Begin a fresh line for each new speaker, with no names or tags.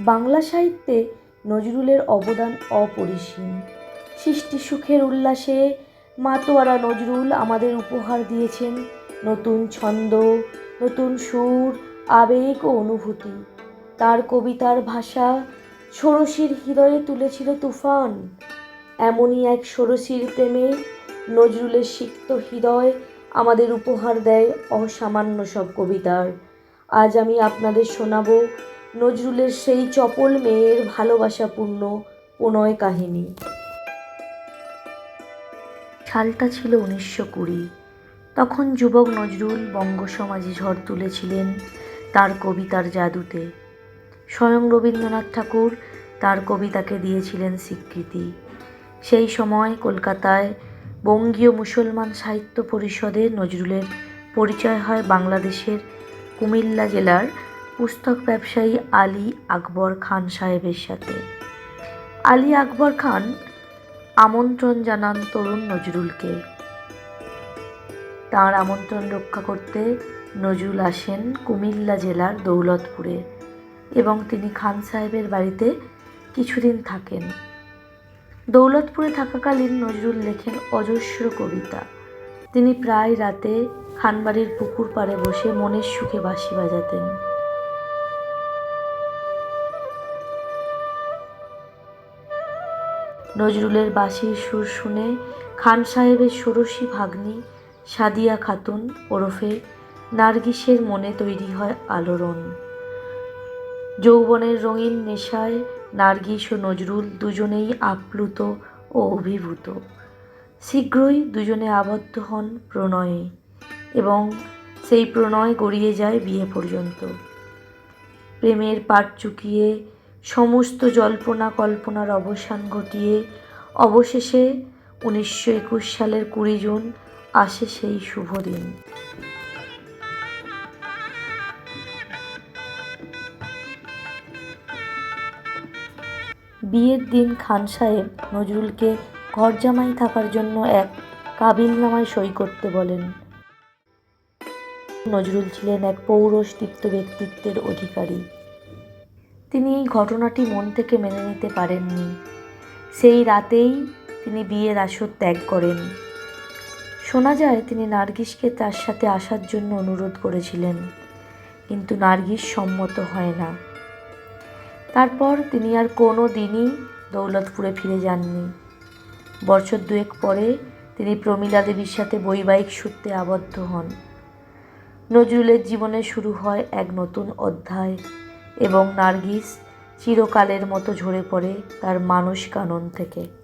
বাংলা সাহিত্যে নজরুলের অবদান অপরিসীম। সৃষ্টি সুখের উল্লাসে মাতোয়ারা নজরুল আমাদের উপহার দিয়েছেন। নতুন ছন্দ, নতুন সুর, আবেগ ও অনুভূতি। তার কবিতার ভাষা ষোড়শীর হৃদয়ে তুলেছিল তুফান। এমনই এক ষোড়শীর প্রেমে নজরুলের সিক্ত হৃদয় আমাদের উপহার দেয় অসামান্য সব কবিতার। আজ আমি আপনাদের শোনাবো নজরুলের সেই চপল মেয়ের ভালোবাসাপূর্ণ প্রণয় কাহিনী। সালটা ছিল উনিশশো কুড়ি। তখন যুবক নজরুল বঙ্গ সমাজে ঝড় তুলেছিলেন তার কবিতার জাদুতে। স্বয়ং রবীন্দ্রনাথ ঠাকুর তার কবিতাকে দিয়েছিলেন স্বীকৃতি। সেই সময় কলকাতায় বঙ্গীয় মুসলমান সাহিত্য পরিষদে নজরুলের পরিচয় হয় বাংলাদেশের কুমিল্লা জেলার পুস্তক ব্যবসায়ী আলী আকবর খান সাহেবের সাথে। আলী আকবর খান, আমন্ত্রণ জানান তরুণ নজরুলকে। তার আমন্ত্রণ রক্ষা করতে নজরুল আসেন কুমিল্লা জেলার দৌলতপুরে এবং তিনি খান সাহেবের বাড়িতে কিছুদিন থাকেন। দৌলতপুরে থাকাকালীন নজরুল লেখেন অজস্র কবিতা। তিনি প্রায় রাতে খানবাড়ির পুকুর পাড়ে বসে মনের সুখে বাঁশি বাজাতেন। নজরুলের বাঁশির সুর শুনে খান সাহেবের ষোড়শী ভাগ্নি, সাদিয়া খাতুন ওরফে নার্গিসের মনে তৈরি হয় আলোড়ন। যৌবনের রঙিন নেশায় নার্গিস ও নজরুল দুজনেই আপ্লুত ও অভিভূত। শীঘ্রই দুজনে আবদ্ধ হন প্রণয়ে এবং সেই প্রণয় গড়িয়ে যায় বিয়ে পর্যন্ত। প্রেমের পাট চুকিয়ে সমস্ত জল্পনা কল্পনার অবসান ঘটিয়ে অবশেষে উনিশশো একুশ সালের কুড়ি জুন আসে সেই শুভ দিন। বিয়ের দিন খান সাহেব নজরুলকে ঘর জামাই থাকার জন্য এক কাবিলনামায় সই করতে বলেন। নজরুল ছিলেন এক পৌরষ্টিপ্ত ব্যক্তিত্বের অধিকারী। তিনি এই ঘটনাটি মন থেকে মেনে নিতে পারেননি। সেই রাতেই তিনি বিয়ের আসর ত্যাগ করেন। শোনা যায়, তিনি নার্গিসকে তার সাথে আসার জন্য অনুরোধ করেছিলেন, কিন্তু নার্গিস সম্মত হয় না। তারপর তিনি আর কোনো দিনই দৌলতপুরে ফিরে যাননি। বছর দুয়েক পরে তিনি প্রমীলা দেবীর সাথে বৈবাহিক সূত্রে আবদ্ধ হন। নজরুলের জীবনে শুরু হয় এক নতুন অধ্যায়। এবং নার্গিস চিরকালের মতো ঝরে পড়ে তার মানুষ কানন থেকে।